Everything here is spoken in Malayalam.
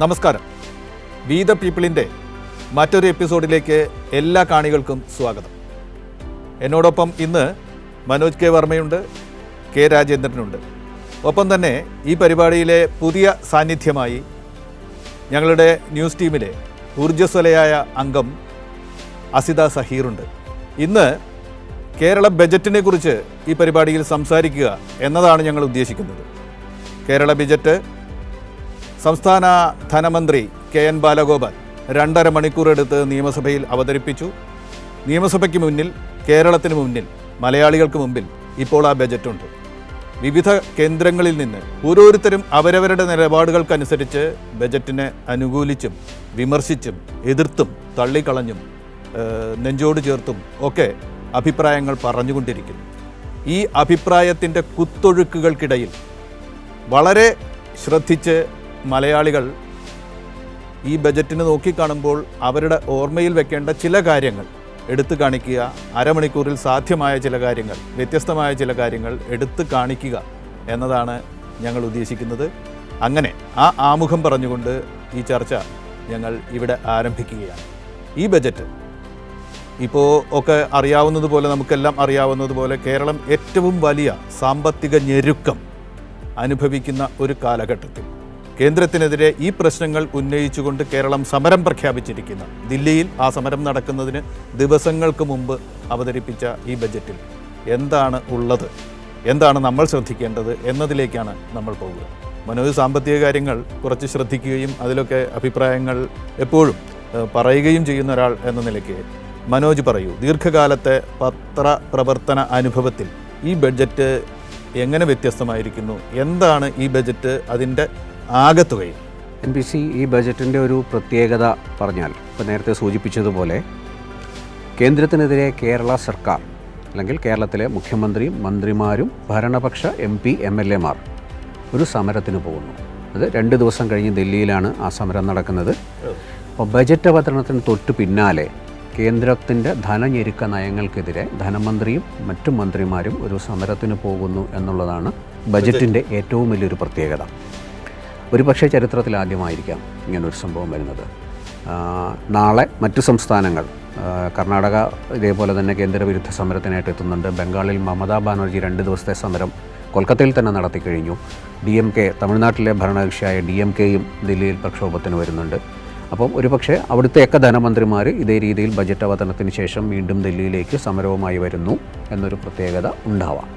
നമസ്കാരം. വി ദ പീപ്പിളിന്റെ മറ്റൊരു എപ്പിസോഡിലേക്ക് എല്ലാ കാണികൾക്കും സ്വാഗതം. എന്നോടൊപ്പം ഇന്ന് മനോജ് കെ വർമ്മയുണ്ട് കെ രാജേന്ദ്രനുണ്ട്. ഒപ്പം തന്നെ ഈ പരിപാടിയിലെ പുതിയ സാന്നിധ്യമായി ഞങ്ങളുടെ ന്യൂസ് ടീമിലെ ഊർജസ്വലയായ അംഗം അസിത സഹീറുണ്ട്. ഇന്ന് കേരള ബജറ്റിനെ കുറിച്ച് ഈ പരിപാടിയിൽ സംസാരിക്കുക എന്നതാണ് ഞങ്ങൾ ഉദ്ദേശിക്കുന്നത്. കേരള ബജറ്റ് സംസ്ഥാന ധനമന്ത്രി കെ എൻ ബാലഗോപാൽ രണ്ടര മണിക്കൂർ എടുത്ത് നിയമസഭയിൽ അവതരിപ്പിച്ചു. നിയമസഭയ്ക്ക് മുന്നിൽ കേരളത്തിന് മുന്നിൽ മലയാളികൾക്ക് മുമ്പിൽ ഇപ്പോൾ ആ ബജറ്റുണ്ട്. വിവിധ കേന്ദ്രങ്ങളിൽ നിന്ന് ഓരോരുത്തരും അവരവരുടെ നിലപാടുകൾക്കനുസരിച്ച് ബജറ്റിനെ അനുകൂലിച്ചും വിമർശിച്ചും എതിർത്തും തള്ളിക്കളഞ്ഞും നെഞ്ചോട് ചേർത്തും ഒക്കെ അഭിപ്രായങ്ങൾ പറഞ്ഞുകൊണ്ടിരിക്കുന്നു. ഈ അഭിപ്രായത്തിന്റെ കുത്തൊഴുക്കുകൾക്കിടയിൽ വളരെ ശ്രദ്ധിച്ച് മലയാളികൾ ഈ ബജറ്റിന് നോക്കിക്കാണുമ്പോൾ അവരുടെ ഓർമ്മയിൽ വെക്കേണ്ട ചില കാര്യങ്ങൾ എടുത്തു കാണിക്കുക അരമണിക്കൂറിൽ സാധ്യമായ ചില കാര്യങ്ങൾ വ്യത്യസ്തമായ ചില കാര്യങ്ങൾ എടുത്തു കാണിക്കുക എന്നതാണ് ഞങ്ങൾ ഉദ്ദേശിക്കുന്നത്. അങ്ങനെ ആ ആമുഖം പറഞ്ഞുകൊണ്ട് ഈ ചർച്ച ഞങ്ങൾ ഇവിടെ ആരംഭിക്കുകയാണ്. ഈ ബജറ്റ് ഇപ്പോൾ ഒക്കെ അറിയാവുന്നതുപോലെ നമുക്കെല്ലാം അറിയാവുന്നതുപോലെ കേരളം ഏറ്റവും വലിയ സാമ്പത്തിക ഞെരുക്കം അനുഭവിക്കുന്ന ഒരു കാലഘട്ടത്തിൽ കേന്ദ്രത്തിനെതിരെ ഈ പ്രശ്നങ്ങൾ ഉന്നയിച്ചുകൊണ്ട് കേരളം സമരം പ്രഖ്യാപിച്ചിരിക്കുന്നു. ദില്ലിയിൽ ആ സമരം നടക്കുന്നതിന് ദിവസങ്ങൾക്ക് മുമ്പ് അവതരിപ്പിച്ച ഈ ബജറ്റിൽ എന്താണ് ഉള്ളത്? എന്താണ് നമ്മൾ ശ്രദ്ധിക്കേണ്ടത്? എന്നതിലേക്കാണ് നമ്മൾ പോകുക. മനോജ് സാമ്പത്തിക കാര്യങ്ങൾ കുറച്ച് ശ്രദ്ധിക്കുകയും അതിലൊക്കെ അഭിപ്രായങ്ങൾ എപ്പോഴും പറയുകയും ചെയ്യുന്ന ഒരാൾ എന്ന നിലയ്ക്ക് മനോജ് പറയൂ ദീർഘകാലത്തെ പത്രപ്രവർത്തന അനുഭവത്തിൽ ഈ ബഡ്ജറ്റ് എങ്ങനെ വ്യത്യസ്തമായിരിക്കുന്നു? എന്താണ് ഈ ബജറ്റ് അതിന്റെ ആകത്തുകയും എൻ പി സി ഈ ബജറ്റിന്റെ ഒരു പ്രത്യേകത പറഞ്ഞാൽ ഇപ്പോൾ നേരത്തെ സൂചിപ്പിച്ചതുപോലെ കേന്ദ്രത്തിനെതിരെ കേരള സർക്കാർ അല്ലെങ്കിൽ കേരളത്തിലെ മുഖ്യമന്ത്രിയും മന്ത്രിമാരും ഭരണപക്ഷ എം പി എം എൽ എമാർ ഒരു സമരത്തിന് പോകുന്നു. അത് രണ്ട് ദിവസം കഴിഞ്ഞ് ഡൽഹിയിലാണ് ആ സമരം നടക്കുന്നത്. അപ്പോൾ ബജറ്റ് അവതരണത്തിന് തൊട്ട് പിന്നാലെ കേന്ദ്രത്തിന്റെ ധനഞെരുക്ക നയങ്ങൾക്കെതിരെ ധനമന്ത്രിയും മറ്റു മന്ത്രിമാരും ഒരു സമരത്തിന് പോകുന്നു എന്നുള്ളതാണ് ബജറ്റിന്റെ ഏറ്റവും വലിയൊരു പ്രത്യേകത. ഒരുപക്ഷെ ചരിത്രത്തിൽ ആദ്യമായിരിക്കാം ഇങ്ങനൊരു സംഭവം വരുന്നത്. നാളെ മറ്റു സംസ്ഥാനങ്ങൾ കർണാടക ഇതേപോലെ തന്നെ കേന്ദ്രവിരുദ്ധ സമരത്തിനായിട്ട് എത്തുന്നുണ്ട്. ബംഗാളിൽ മമതാ ബാനർജി രണ്ട് ദിവസത്തെ സമരം കൊൽക്കത്തയിൽ തന്നെ നടത്തി കഴിഞ്ഞു. ഡി എം കെ തമിഴ്നാട്ടിലെ ഭരണകക്ഷിയായ ഡി എം കെയും ദില്ലിയിൽ പ്രക്ഷോഭത്തിന് വരുന്നുണ്ട്. അപ്പം ഒരുപക്ഷെ അവിടുത്തെയൊക്കെ ധനമന്ത്രിമാർ ഇതേ രീതിയിൽ ബജറ്റ് അവതരണത്തിന് ശേഷം വീണ്ടും ദില്ലിയിലേക്ക് സമരവുമായി വരുന്നു എന്നൊരു പ്രത്യേകത ഉണ്ടാവാം.